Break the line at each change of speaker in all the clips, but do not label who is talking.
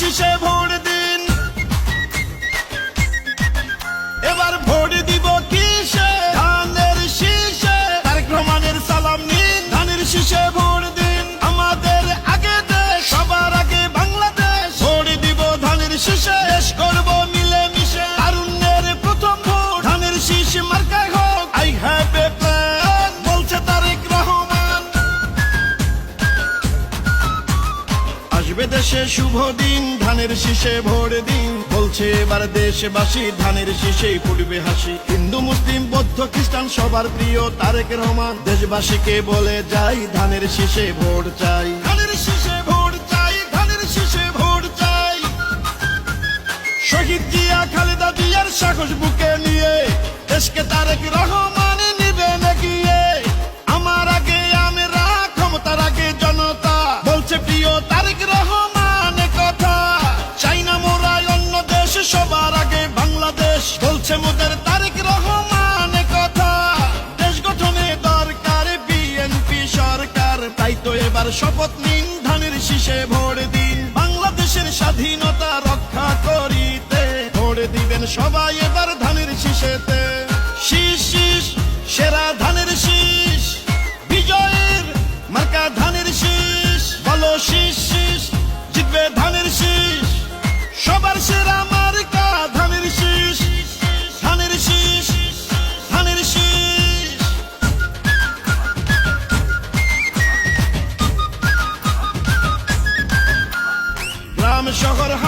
শীষে ভোট দিন। এবার ভোট দিব কিসে? ধানের শীষে। তারেক রহমানের সালাম নিন, ধানের শীষে ভোট দিন। আমাদের আগে দেশ, সবার আগে বাংলাদেশ। ভোট দিব ধানের শীষে। দেশে শুভ দিন, ধানের শীষে ভোর দিন। বলছে, এবার দেশবাসী, ধানের শীষেই ফুটবে হাসি। হিন্দু, মুসলিম, বৌদ্ধ, খ্রিস্টান, সবার প্রিয় তারেক রহমান। দেশবাসীকে বলে যাই, ধানের শীষে ভোট চাই। ধানের শীষে ভোট চাই, ধানের শীষে ভোট চাই। শহীদ জিয়া, খালেদা জিয়ার সাহস বুকে নিয়ে, দেশকে তারেক রহমান তাই তো এবার শপথ নিন ধানের শীষে ভোট দিন। বাংলাদেশের স্বাধীনতা রক্ষা করিতে ভোট দিবেন সবাই এবার ধানের শীষেতে। শীষ শীষ, সেরা ধানের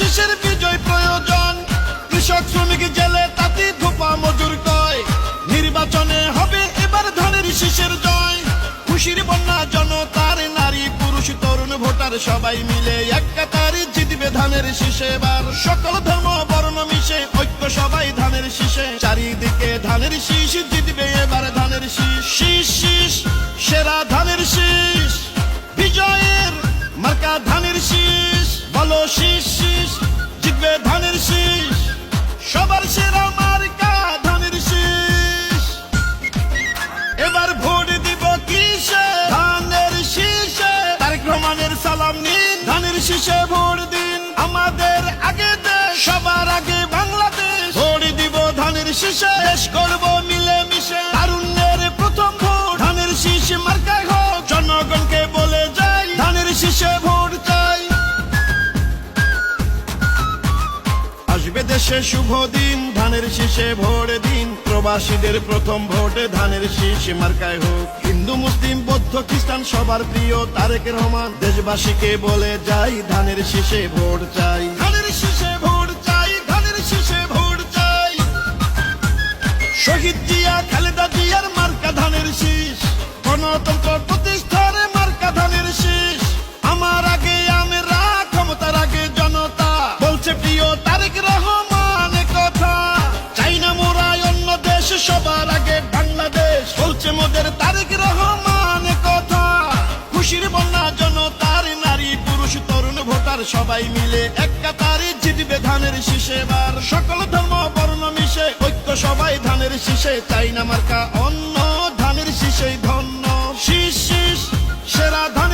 শীষের বিজয় প্রয়োজন। কৃষক, শ্রমিক, জেলে তাঁতি, ধোপা, মজুর কয়। নির্বাচনে হবে এবার ধানের শীষের জয়। খুশির বন্যা, জনতার নারী, পুরুষ, তরুণ, ভোটার সবাই মিলে এক কাতারে জিতবে ধানের শীষে এবার। সকল ধর্ম, বর্ণ মিশে ঐক্য সবাই ধানের শীষে। চারিদিকে ধানের শীষ জিতবে এবার ধানের শীষ। শীষ শীষ, সেরা ধানের শীষ। বিজয়ের মার্কা ধানের শীষ। আসবে শুভ দিন, ধানের শীষে ভোট দিন। প্রবাসীদের প্রথম ভোটে ধানের শীষ মার্কায় হোক। হিন্দু, মুসলিম, বৌদ্ধ, খ্রিস্টান সবার প্রিয় তারেক রহমান। দেশবাসীকে বলে যাই ধানের শীষে ভোট চাই। ধানের শীষে ভোট চাই, ধানের শীষে ভোট চাই। শহীদ জিয়া, খালেদা জিয়ার মার্কা ধানের শীষ। গণতন্ত্র প্রতিষ্ঠার মার্কা ধানের শীষ। আমার আগে, আমরা ক্ষমতার আগে জনতা, বলছে প্রিয় তারেক রহমান। মোদের তারেক রহমান কথা। খুশির বন্যা জনতার নারী, পুরুষ, তরুণ, ভোটার সবাই মিলে এক কাতারে জিতবে ধানের শীষে বার। সকল ধর্ম, বর্ণ মিশে ঐক্য সবাই ধানের শীষে চাই মার্কা অন্য ধানের শীষে ধন্য। শীষ শীষ, সেরা ধান